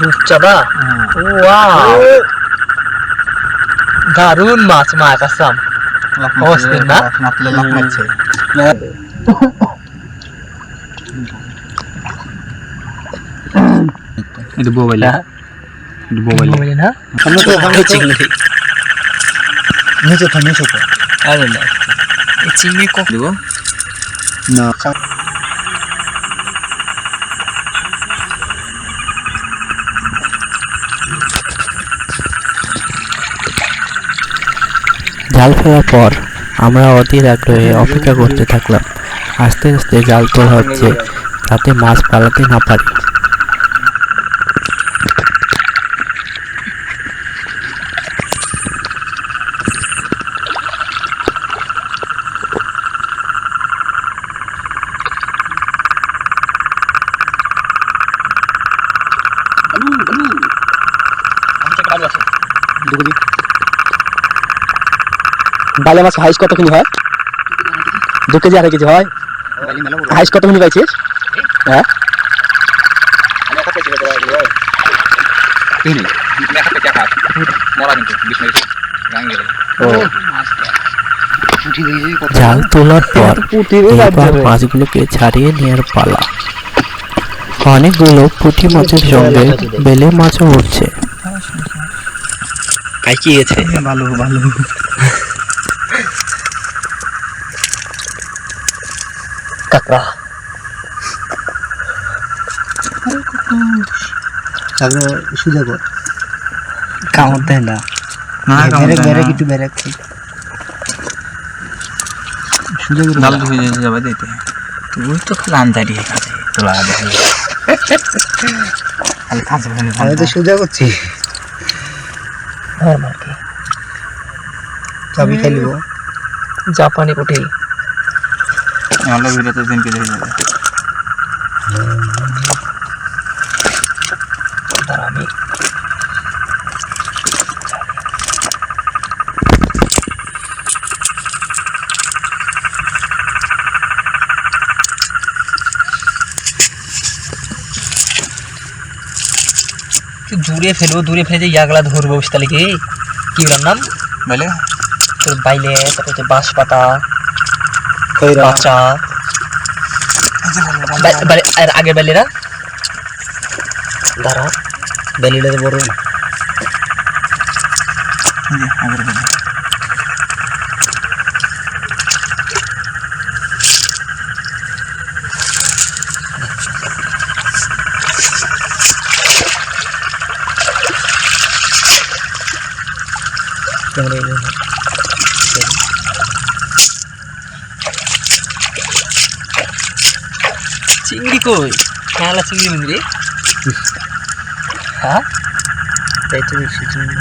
রূপচাঁদা ওয়াও দারুণ মাছ মা কাসাম অস্থির না? মাতলে লাফ মারছে এটা মোবাইল এটা মোবাইল বলি না সামনে তো সামনে তো চিংড়ি নিচে তো নিচে তো আরে না এই চিংড়ি কখন দেব না জাল ফেলার পর আমরা অধীর আগ্রহে অপেক্ষা করতে থাকলাম। আস্তে আস্তে জাল তোলা হচ্ছে তাতে মাছ পালাতে না পারে। বালে মাছ হাইস কত কিলো হয়? দু কেজি আড়াই কেজি হয়? হাইস কত কিলো পাইছিস? হ্যাঁ? জাল তোলার পর এবার মাছগুলোকে ছাড়িয়ে নেওয়ার পালা। অনেকগুলো পুঁটি মাছের সঙ্গে বেলে মাছও উঠছে। কাইকি গেছে ভালো ভালো। কাকড়া তারপরে সুজা কর কামড় দেয় না। না বেরেক বেরেক একটু বেরেক সুজা করে ডাল হয়ে যাবে দিতে। তুই তো খালি আন্দারি কাছে তো লাগা দে খালি কাছে আমি তো সুজা করছি। চাবি খেলিব জাপানি পুঁটি আমরা ভিডিওতে দিন কেটে যাবে দাঁড়া আমি একটু দূরে ফেলব দূরে ফেলে যে ইয়াগুলা ধরবো তাহলে কি কি ওটার নাম বলে তোর বাইলে তারপর হচ্ছে বাঁশ পাতা বাচ্চা বা- বালে- আর আগের বেলেরা দাঁড়া বেলিটা তো বড় আগের বলে চিংড়ি কই? খেলা চিংড়ি মিংড়ি হ্যাঁ? তাই তো দেখছি চিংড়ি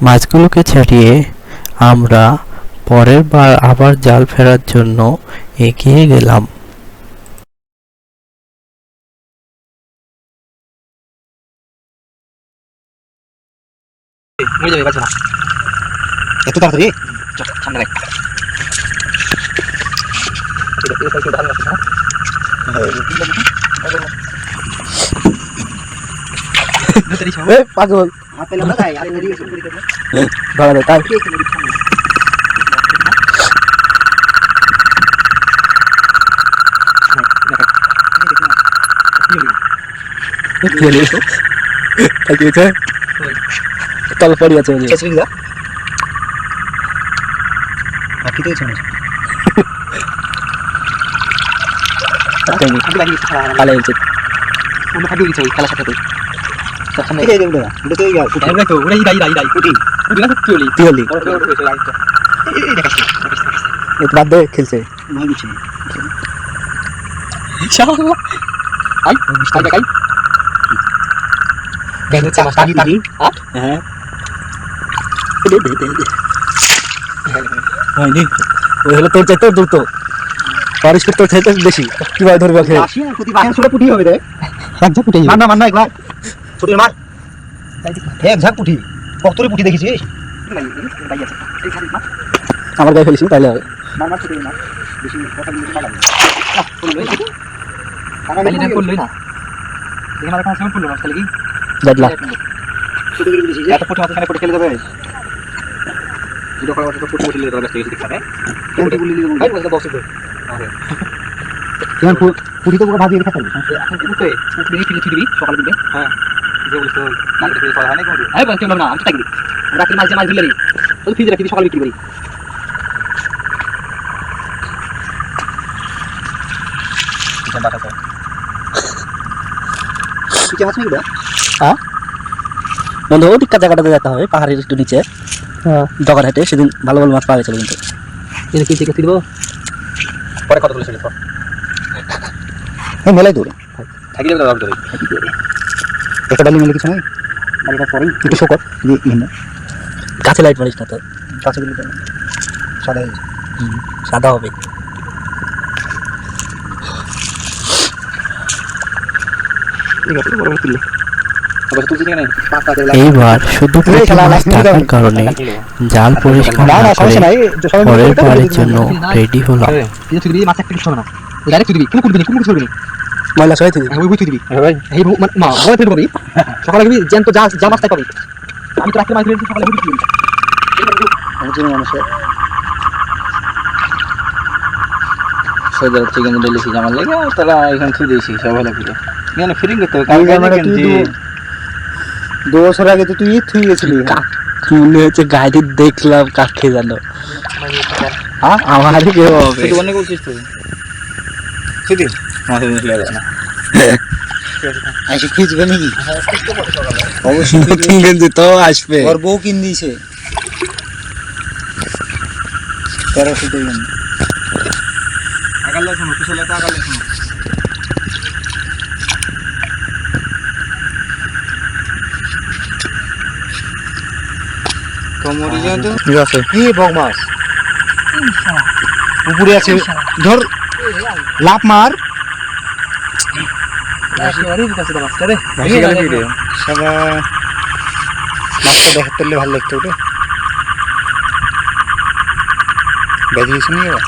মাছগুলোকে ছাড়িয়ে আমরা পরের বার আবার জাল ফেরার জন্য এগিয়ে গেলাম। যাবে বাঁচো না। এত তাড়াতাড়ি চল সামনে দেখ এটা এটা কি ধান আছে না ধরে দিছো এ পাগল হাতে লাগা তাই আরে নদী ধরা দে তাই খেলি তাই কি হয়েছে তল পড়ি আছে ওই যে কেসরি দা চলে ইয়া খেলছে নয় হয়নি। ওই হলো তোর চাইতে দ্রুত। পারিস তোর চাইতে বেশি। কীভাবে ধরবে বাসন ছোট পুটি হবে রে। এক ঝাঁক পুটি। মার না মার না একবার। ছোট মার। এক ঝাঁক পুটি। কতরি পুটি দেখেছিস? আমার গায়ে ফেলিস তাহলে হবে। না না ছোট না বেশি কথা বলতে পারলাম না। পড়লোই না। দেখে মারা কাছে পড়ল না তাহলে কি? দেখলা ছোট করে বেশি এত পুটি মাছ এখানে পড়ে খেলে যাবে। ভিডিও করার হয়ে বলি ভাই বলতে কেন তো পুরো এখন কি করতে ফিরে হ্যাঁ। যে বলিস তো কালকে থেকে করা হয় না কোনো আরে বলতে না আমি থাকি রাত্রি মাছ মাছ দিলে ওই ফ্রিজে রাখি সকালে বিক্রি করি। কি মাছ নিবে বন্ধু? ওই দিককার জায়গাটাতে যেতে হবে পাহাড়ের একটু নিচে। হ্যাঁ জগার হাটে সেদিন ভালো ভালো মাছ পাওয়া গেছিল কিন্তু। কি থেকে দিব পরে কত বলেছিল হ্যাঁ মেলাই দৌড়ে। থাকি যাবে ধরে একটা ডালি মেলে কিছু নাই? এটা পরেই। একটু শোকর দিয়ে কাছে লাইট মারিস না তো। কাছে গেলে সাদা হয়ে সাদা হবে। ঠিক আছে বড় কিনলে আবার তুলছি কেন পাঁচটা দিয়ে এইবার শুধু মাছ থাকার কারণে জাল পরিষ্কার না করে পরের বারের জন্য রেডি হলাম। ময়লা সবাই তুই ওই বুঝতে দিবি। এই মা সকালে জ্যান্ত যা যা পাবি। আমি তো রাত্রে মাছ ধরে সকালে বুঝতে দিবি। লেগে। তারা এখানে থুই দিয়েছি সব ভালো এখানে ফিরিং করতে হবে। কালকে জামাটা দেখেন তুই যে দু- বছর আগে তো তুই ঈদ থুই গেছিলি মনে হচ্ছে গাড়ি দেখলাম কাকে জানো। হ্যাঁ আমারই কেউ হবে। অনেক বলছিস তুই লেগে না এসে খিচবে নাকি? নতুন গেঞ্জি তো আসবে। ওর বউ কিন দিয়েছে। তেরোশো টাকা। আগালে শোনো পিছলে তো আগালে শোনো যায় তো। আছে। কি বক মাছ উপরে আছে ধর লাভ মার। মাছটা দেখাতে ভালো লাগতো ওটা বেরিয়েছে নি এবার?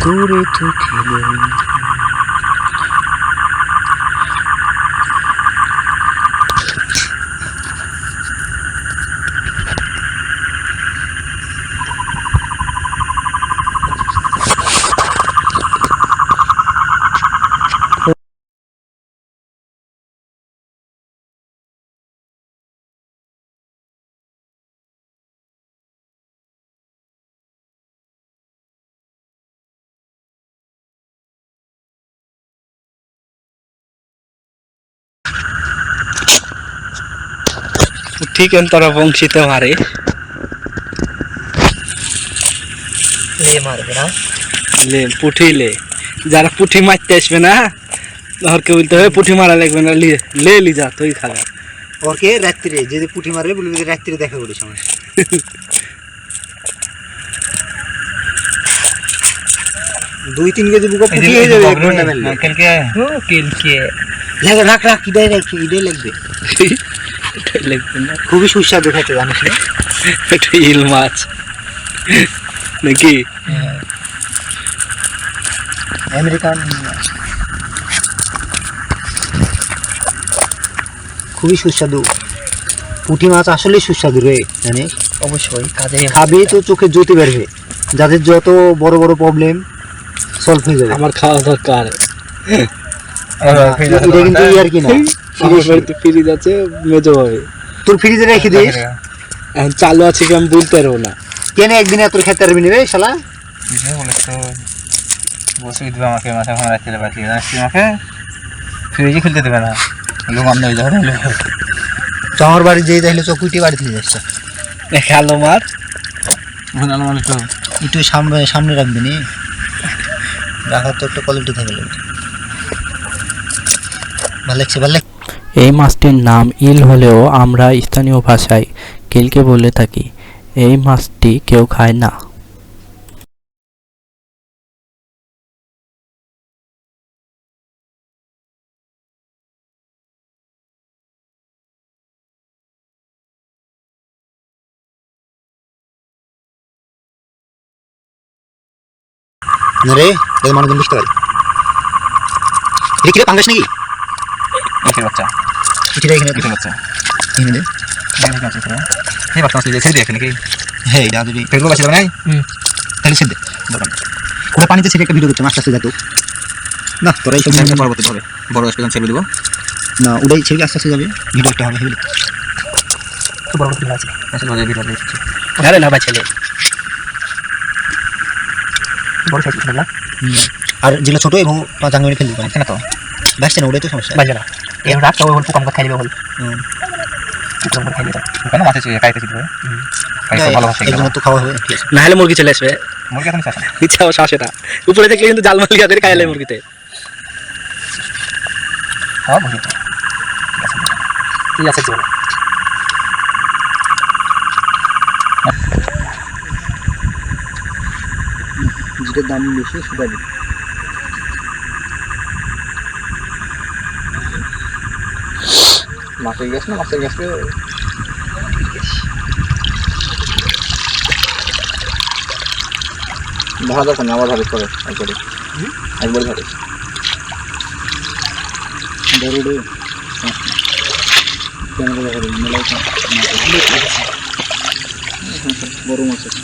করে খেলো ঠিক তারা বংশিত মারে। লে মারবে না। লে পুঠি লে। যারা পুঠি মারতে আসবে না ধরকে বলতে হবে পুঠি মারা লাগবে না লে লে যা তুই খাবে ওরকে রাত্রিরে যদি পুঠি মারবে বলবি যে রাত্রিরে দেখা করি সময় দুই তিন কেজি বুকা পুঁটি হয়ে যাবে কালকে কিলকে। লাগে রাখ রাখ ইডাই রাখ ইডাই লাগবে। খুবই সুস্বাদু খেতে জানিস এটা ইল মাছ। নাকি? আমেরিকান খুবই সুস্বাদু। পুঁটি মাছ আসলেই সুস্বাদু রে জানিস? অবশ্যই কাজে খাবে তো চোখে জ্যোতি বেরবে। যাদের যত বড় বড় প্রবলেম সলভ হয়ে যাবে। আমার খাওয়া দরকার। এটা কিন্তু ইয়ার কি না আমার বাড়িতে ফ্রিজ আছে মেজো তোর ফ্রিজে রেখে দিস। এখন চালু আছে কি আমি বলতে পারব না। কেন একদিন এত খেতে পারবি না রে শালা? বুঝে বলিস তো বসে দিবে আমাকে মাথা ভাঙা জানিস আমাকে? ফ্রিজে খেলতে দেবে না। লোক বাড়ি তাহলে চকুইটি বাড়ি থেকে যাচ্ছে। খেলো মার। মানে তো একটু সামনে সামনে রাখবি নি। রাখার তো একটা কোয়ালিটি থাকে ভালো লাগছে ভালো লাগছে। এই মাছটির নাম ইল হলেও আমরা স্থানীয় ভাষায় কিলকে বলে থাকি এই মাছটি কেউ খায় না রে এর মানুষজন বুঝতে পারি কিরে পাঙ্গাস নাকি বাচ্চা এটা এখানে ইটের বাচ্চা এখানে দে দেখেন আছে তো এই বাচ্চা আছে ছেড়ে দিয়ে এখানে কি হ্যাঁ এটা যদি ফেসবুক আছে না তাহলে ছেড়ে দে দোকান ওরা পানিতে ছেড়ে একটা ভিডিও করছে আস্তে আস্তে যাতো না তোরা হবে বড় ছেড়ে দিব না ওটাই ছেড়ে আস্তে আস্তে যাবে ভিডিও একটা হবে হেবি তো বড় কথা আছে আসলে ওদের ভিডিও দিচ্ছি আরে না ভাই ছেলে বড় সাইজ না আর যেগুলো ছোট এবং ফেলবি এখানে তো বাসছে না ওটাই তো সমস্যা বাজে না পোকা মোকা। পোকা মোকা ছিল না হলে মুরগি চলে আসবে। মুরগি এখন ইচ্ছা ও আসে উপরে দেখলে কিন্তু জাল মালিকা দিয়ে খাইলে মুরগিতে। হ্যাঁ বুঝি ঠিক আছে চলো যেটার দাম বেশি সেটা দিই মাছের গ্যাস না মাছের গ্যাস ভাড়া দরকার না আবার ভাবে করে একবারে। একবারে ভাবে। বড় রে ক্যামেরা দেবে মেলাই বড় মাছ আছে।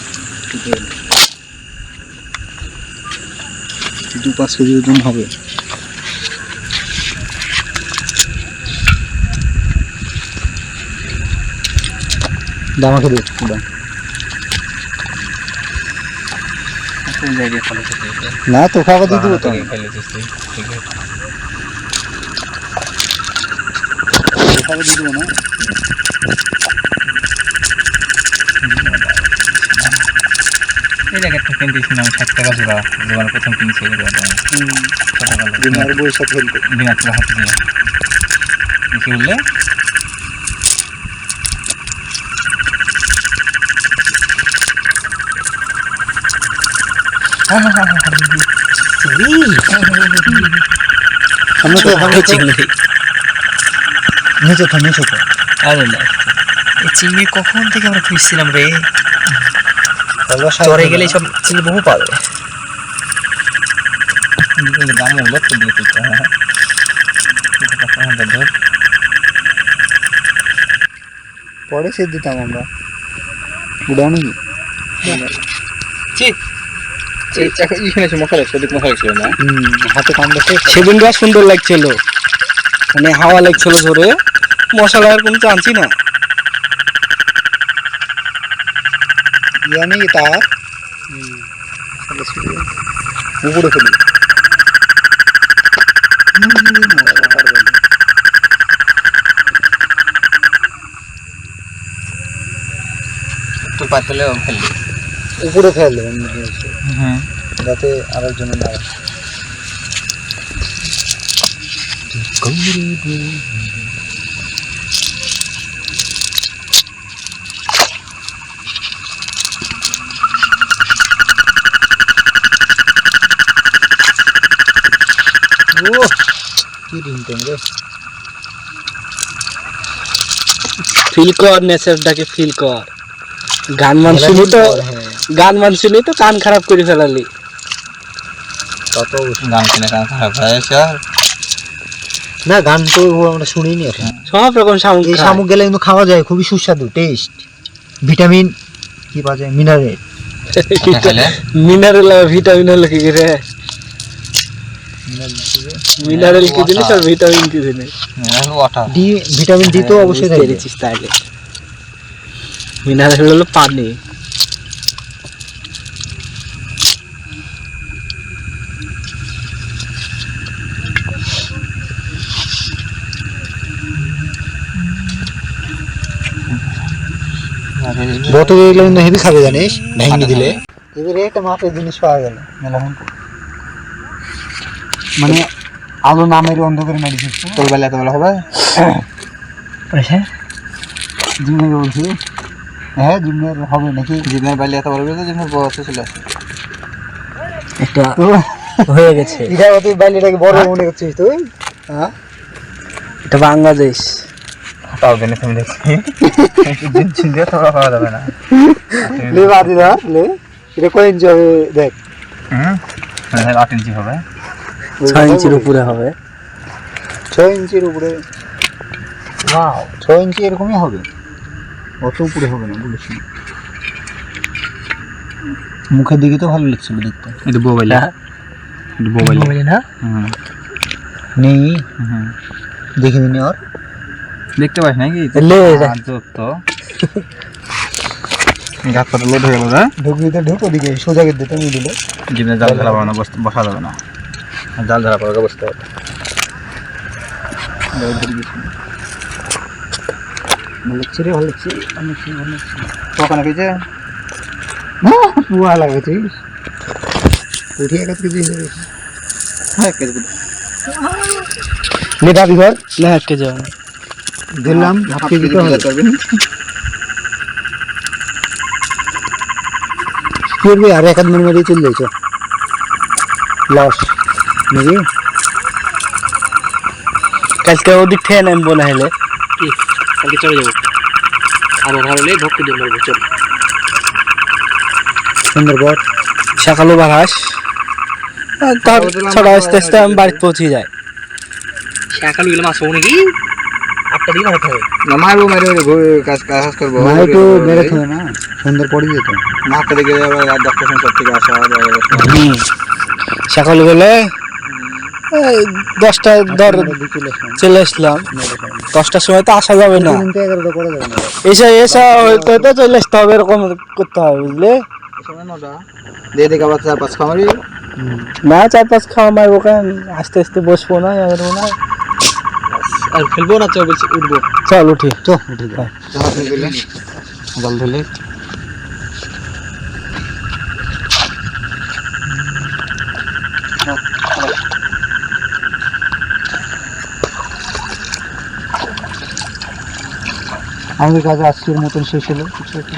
দু পাঁচ কেজি ওজন হবে। দামাকে দে ফলো না তো খাবার দিয়ে দেবো তো। ফেলেছিস তুই ঠিক আছে। খাবার দিয়ে দেবো না এই জায়গাটা কিনতেছিলাম ষাট টাকা জোড়া জীবনে প্রথম কিনছি এগুলো দিনের বইয়ের সাথে টাকা হাতে দিয়ে কি বললে আমরা তো ওখানে তো চিংড়ি নিচে তো নিচে তো আরে না। এই চিংড়ি কখন থেকে আমরা খুঁজছিলাম রে? চরে গেলে সব চিংড়ি বহু পাবে। দাম হলো তো দিয়ে দিতে হ্যাঁ ধর পরে সে দিতাম আমরা। উড়াও নাকি এখানে এসে না। সেদিনটা সুন্দর লাগছিল। মানে হাওয়া লাগছিল জোরে। মশলার কোনো চান্সই না। ইয়া তার উপরে ফেলি। তো পাতলে ফেললি উপরে ফেল। দেবেন মনে হচ্ছে। হুম যাতে আরেকজন না আসে। ও কি রিংটোন রে ফিল কর নেচারটাকে ফিল কর গান মান শুনি তো হ্যাঁ গান মান শুনি তো কান খারাপ করে ফেলালি। তত গান শুনে কান খারাপ হয়েছে আর না গান তো আমরা শুনিনি এখন সব রকম শামুক এই শামুক গেলে কিন্তু খাওয়া যায় খুবই সুস্বাদু টেস্ট ভিটামিন কি পাওয়া যায়? মিনারেল মিনারেল আর ভিটামিন হলো কি রে? মিনারেল কি জিনিস আর ভিটামিন কি জিনিস? ওয়াটার ডি ভিটামিন ডি তো অবশ্যই বুঝতে থাকবে। পেরেছিস তাহলে। মিনারেল হলো পানি। বোতল এগুলো কিন্তু হেভি খাবে জানিস ভেঙে দিলে। এবারে একটা মাপের জিনিস পাওয়া গেল মেলামন মানে আলো নামের অন্ধকারে মেডিসিন তোর বেলা এত বেলা হবে? জিমের বলছি হ্যাঁ জিমের হবে নাকি? জিমের বেলা এত বড় বেলা জিমের বয়স চলে আসে একটা হয়ে গেছে। এটা তুই বাইলেটাকে বড় মনে করছিস তুই? হ্যাঁ এটা বাংলাদেশ। তাও জেনে তুমি দেখছি। দিন চিন দিয়ে তোমরা পাওয়া যাবে না। লে বাদি না লে। এটা করে এনজয় হবে দেখ। হুম? হ্যাঁ, আট ইঞ্চি হবে। ছয় ইঞ্চির উপরে হবে। ছয় ইঞ্চির উপরে। ছয় ইঞ্চি এরকমই হবে। অত উপরে হবে না বলেছি। মুখের দিকে তো ভালো লাগছিল দেখতে। এটা মোবাইল হ্যাঁ। এটা মোবাইল না? নেই। হুম। দেখে দিনি আর। দেখতে পাস নাকি। তো গাছ পাতা লোড হয়ে গেল রে। ঢুকলি তো ঢুক ওদিকে সোজা গেট দিতে দিলে। জীবনে জাল ধরা পাবে না বস- বসা যাবে না। জাল ধরা পাবে বসতে হবে। ভালো লাগছে রে ভালো লাগছে ভালো লাগছে। ভালো লাগছে ওখানে পেয়েছে পুয়া লাগাইছিস উঠে এক কেজি হ্যাঁ কেজি। দাবি না আটকে যাও দিলাম হাফ কেজি তো হবে। করবি? আর এক হাত মনে মেরে চলে যাইছ। লস নাকি? কালকে ওদিক থেকে নামবো না হলে। কি? কালকে চলে যাব। আবহাওয়া ভালো হলে ভক্তি দিয়ে মারবো চল। সুন্দরগড় সকালও বাড়াস তার ছটা আস্তে আস্তে আমি বাড়িতে পৌঁছে যাই সকাল গেলে মাছ নাকি? আটটা দিকে মারতে হবে। না মারবো মারবো ঘুরে কাজ কাজ করব। না একটু মেরে না? সুন্দর পড়ে যেত। মাঠটা দিকে যাব রাত দশটার সময় থেকে আসা সকালে গেলে এই দশটা ধর চলে আসলাম। চলে আসলাম। দশটার সময় তো আসা যাবে না। এসে এসে হয়তো তো চলে আসতে হবে এরকম করতে হবে বুঝলে? দিয়ে দেখে আবার চার পাঁচ খামারি। না চার পাঁচ খাওয়া মারবো কেন আস্তে আস্তে বসবো না এগারো না। আর ফেলব না চল বলছি উঠবো। চল উঠি। উঠে জল ঢেলে। আমাদের আজকের মতন শেষ হলো। কিছু একটা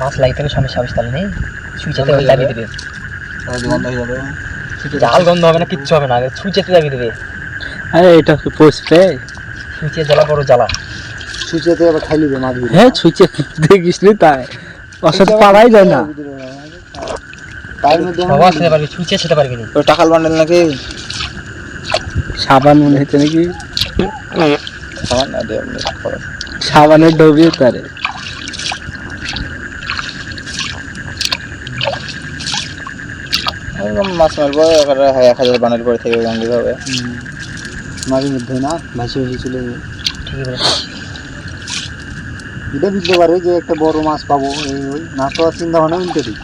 না। মাছ লাগতে হবে সামনে সাবিস তাহলে নেই। সুইচাতে লাগিয়ে দেবে বন্ধ জাল গন্ধ হবে না কিচ্ছু হবে না আগে সুইচাতে লাগিয়ে দেবে আরে এটা কি পোস্টে সুইচে জ্বালা বড় জ্বালা। সুচেতে আবার খাই লিবে মাছগুলো হ্যাঁ ছুঁচে দেখিস নি তাই। অসৎ পারাই যায় না। তার মধ্যে বাবা খেতে পারবি সুইচে খেতে পারবি না। ওই টাকাল বান্ডেল নাকি? সাবান মনে হচ্ছে নাকি? খাবার না দিয়ে সাবানের ডবিও তারে মাছ মারবো এক হাজার বান্ডেল করে থেকে গাঙ্গি হবে মাঝে মধ্যে না ভাসি ভাসি চলে যাবে এটা বুঝতে পারে যে একটা বড় মাছ পাবো এই ওই না তো চিন্তা ভাবনা উল্টে দিই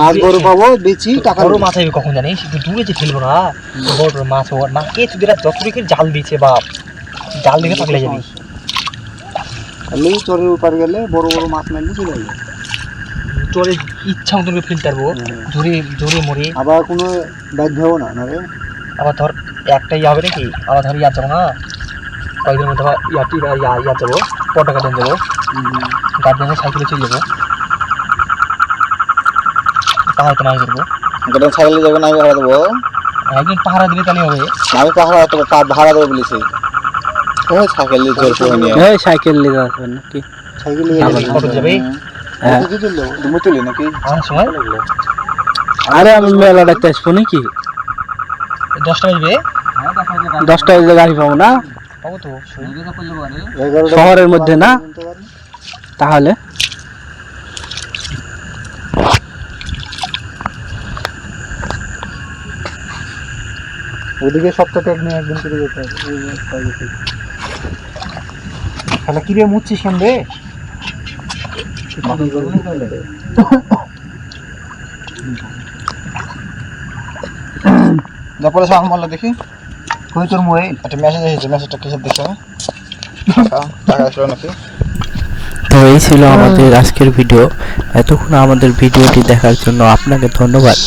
মাছ বড় পাবো বেচি টাকা বড় মাছ হবে কখন জানিস একটু দূরে যে ফেলব না বড় বড় মাছ। হওয়ার মা কে তুই যত দিকে জাল দিয়েছে বাপ। জাল দিকে থাকলে যাবি। তাহলে চরের উপর গেলে বড় বড় মাছ মারলে চলে যাবে তোর ইচ্ছা মতন পারব জোরে জোরে মরে। আবার কোনো বাধ্য হব না না আবার ধর একটা ইয়ে হবে নাকি? আবার ধর ইয়ার যাব না? কয়েকদিনের মধ্যে আবার ইয়ার ইয়া ইয়া- ইয়ার যাব পটা গার্ডেন যাব গার্ডেনে সাইকেলে চলে যাব। পাহাড় তো মাছ ধরবো। গোটা ছাগলে যাবে না ভাড়া দেবো? একদিন পাহারা দিলে তাহলে হবে। আমি পাহাড় তো ভাড়া দেবো বলেছি। সাইকেল নিয়ে এই সাইকেল নিয়ে আসবেন নাকি সাইকেল কত যাবে। হ্যাঁ। সময় আরে আমি মেলা ডাকতে আসব নাকি? দশটা বাজবে? দশটা বাজে গাড়ি পাবো না? পাবো শহরের মধ্যে না? তাহলে? ওদিকে একদিন একদিন করে যেতে হবে। ওই থেকে। শালা কি রে মুচ্ছিস কেন রে? তারপরে দেখি কই তোর মোবাইল একটা মেসেজ এসেছে মেসেজটা কিসের দেখে টাকা টাকা আসলো নাকি তো এই ছিল আমাদের আজকের ভিডিও। এতক্ষণ আমাদের ভিডিওটি দেখার জন্য আপনাকে ধন্যবাদ।